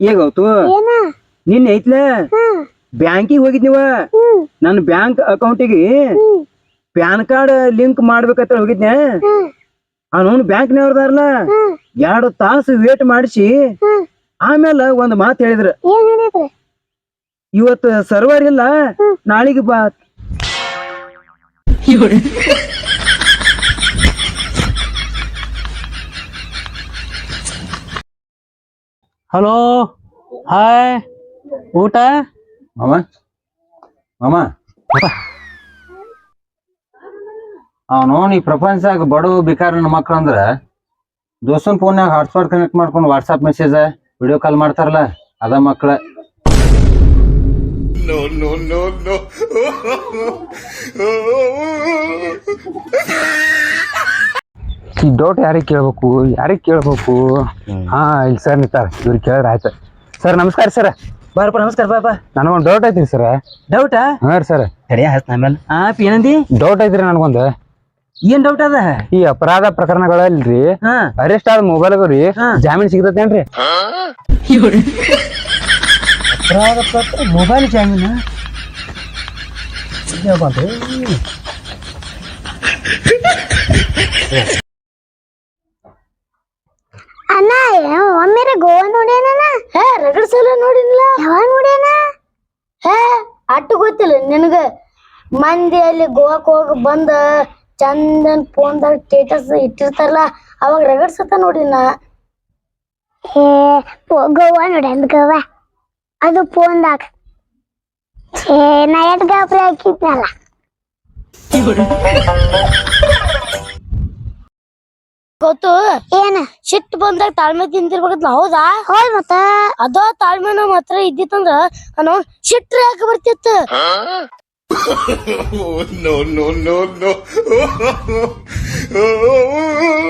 ಈಗ ನಿನ್ ಏನ? ನಿನ್ನೆ ಐತ್ಲ? ಬ್ಯಾಂಕಿಗೆ ಹೋಗಿದ್ನಿವ ನನ್ನ ಬ್ಯಾಂಕ್ ಅಕೌಂಟಿಗೆ ಪ್ಯಾನ್ ಕಾರ್ಡ್ ಲಿಂಕ್ ಮಾಡ್ಬೇಕಂತ ಹೋಗಿದ್ನೆ. ಅವನು ಬ್ಯಾಂಕ್ನವ್ರದಾರಲ್ಲ? ಎರಡು ತಾಸು ವೇಟ್ ಮಾಡಿಸಿ ಆಮೇಲೆ ಒಂದ್ ಮಾತು ಹೇಳಿದ್ರು. ಏನ್ ಹೇಳಿದ್ರಿ? ಇವತ್ತು ಸರ್ವರ್ ಇಲ್ಲ ನಾಳಿಗೆ ಬಾ. ಹಲೋ? ಹಾಯ್ ಊಟ? ಮಾಮ ಮಾಮ. ಅವನು ಈ ಪ್ರಪಂಚದಾಗ ಬಡವ ಬಿಕಾರ ಮಕ್ಳು ಅಂದ್ರ ದೋಸ್ತನ್ ಫೋನ್ಯಾಗ ಹಾಟ್ಸ್ಪಾಟ್ ಕನೆಕ್ಟ್ ಮಾಡ್ಕೊಂಡು ವಾಟ್ಸಾಪ್ ಮೆಸೇಜ್ ವಿಡಿಯೋ ಕಾಲ್ ಮಾಡ್ತಾರಲ್ಲ ಅದ ಮಕ್ಳ. ಈ ಡೌಟ್ ಯಾರಿಗೆ ಕೇಳ್ಬೇಕು? ಯಾರಿಗೆ ಕೇಳ್ಬೇಕು? ಹಾ ಇಲ್ಲಿ ಸರ್ ನಿಂತಾರ. ಇವ್ರಿಗೆ ಕೇಳಿದ್ರೆ ಆಯ್ತು. ಸರ್ ನಮಸ್ಕಾರ ಸರ್. ಬಾರಪ್ಪ ನಮಸ್ಕಾರ ಬಾಬಾ ನನಗೊಂದು ಡೌಟ್ ಐತ್ರಿ ಸರ್. ಡೌಟಾ ಹಾಂ ಸರ್. ಹಸ್ತ ಆಮೇಲೆ. ಆ ಪಿ ಏನಂದಿ? ಡೌಟ್ ಐತ್ರಿ ನನಗೊಂದು. ಏನ್ ಡೌಟ್ ಅದ? ಈ ಅಪರಾಧ ಪ್ರಕರಣಗಳಲ್ರಿ ಹಾ. ಅರೆಸ್ಟ್ ಆದ ಮೊಬೈಲ್ ರೀ ಹಾ. ಜಾಮೀನ್ ಸಿಗ್ತತೇನ್ರಿ? ಅಪರಾಧ ಪ್ರಕರಣ ಮೊಬೈಲ್ ಜಾಮೀನು? ಅಣ್ಣ ಒಮ್ಮೆರೆ ಗೋವಾ ನೋಡ್ಯಾನ ಹೇ ರಗಡ್ ಸಲ ನೋಡಿಲ್ಲ ಯಾವಾಗ ನೋಡ್ಯಾನ? ಹೇ ಅಟ್ಟು ಗೊತ್ತಿಲ್ಲ ನಿನಗ. ಮಂದಿ ಅಲ್ಲಿ ಗೋವಾಕ್ ಹೋಗಿ ಬಂದ ಚಂದನ್ ಫೋನ್ದಾಗ ಸ್ಟೇಟಸ್ ಇಟ್ಟಿರ್ತಾರಲ್ಲ ಅವಾಗ ರಗಡ್ ಸತ ನೋಡಿನ ಹೇ ಗೋವಾ ನೋಡ್ಯಾನ ಗೋವಾ. ಅದು ಫೋನ್ದಾಗ. ಛೇ ನಾ ಎಟ್ ಗಾಬ್ರಿ ಹಾಕಿದ್ನಲ್ಲ? ಗೊತ್ತು? ಏನ? ಸಿಟ್ಟು ಬಂದಾಗ ತಾಳ್ಮೆ ತಿಂತಿರ್ಬೇಕಂತ ಹೌದಾ? ಹೋಯ್ ಮತ್ತ. ಅದೋ ತಾಳ್ಮೆ ನಮ್ಮ ಹತ್ರ ಇದ್ದಿತ್ತಂದ್ರ ನಾನು ಸಿಟ್ಟ್ರೆ ಯಾಕೆ ಬರ್ತಿತ್ತು? No, no, no, no.